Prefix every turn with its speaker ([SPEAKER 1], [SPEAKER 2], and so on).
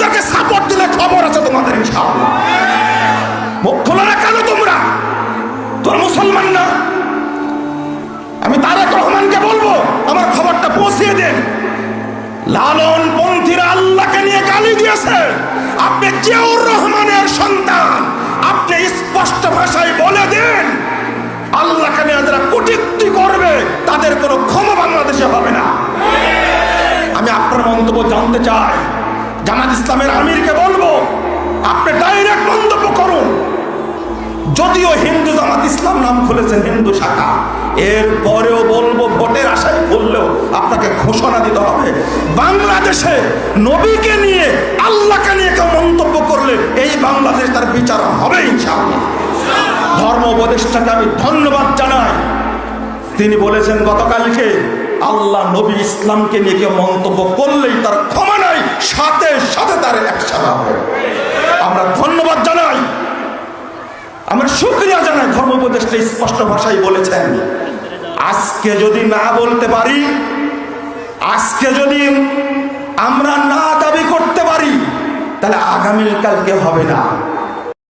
[SPEAKER 1] আল্লাহকে সাপোর্ট দিলে খবর আছে তোমাদের মুখ খোলা না কেন তোমরা। তোর মুসলমান না। আমি তারেক রহমানকে বলব, আমার খবরটা পৌঁছিয়ে দেন লালন পন্থীরা আল্লাহকে নিয়ে গালি দিয়েছে। আপনি কেউ রহমানের সন্তান। আপনি স্পষ্ট ভাষায় বলে দেন, আল্লাহকে নিয়ে যারা কুটিক্তি করবে, তাদের কোনো ক্ষমা বাংলাদেশে হবে না। আমি আপনার মন্তব্য জানতে চাই। জামাত ইসলামের আমিরকে বলব, আপনি ডাইরেক্ট মন্তব্য করুন। যদিও হিন্দু জামাত ইসলাম নাম খুলেছেন হিন্দু শাখা এর পরেও বলব ভোটের আশায় বললেও আপনাকে ঘোষণা দিতে হবে। বাংলাদেশে নবীকে নিয়ে, আল্লাহকে নিয়ে কেউ মন্তব্য করলে এই বাংলাদেশ তার বিচার হবে ইনশাআল্লাহ। ধর্ম উপদেষ্টাকে আমি ধন্যবাদ জানাই। তিনি বলেছেন, গতকালকে আল্লাহ নবী ইসলামকে নিয়ে কেউ মন্তব্য করলেই তার ক্ষমা নাই সাথে সাথে তার একসাথে হবে আমরা ধন্যবাদ জানাই আমরা শুক্রিয়া জানাই ধর্ম উপদেষ্টা স্পষ্ট ভাষায় বলেছেন। আজকে যদি না বলতে পারি, আজকে যদি আমরা না দাবি করতে পারি, তাহলে আগামীকালকে হবে না।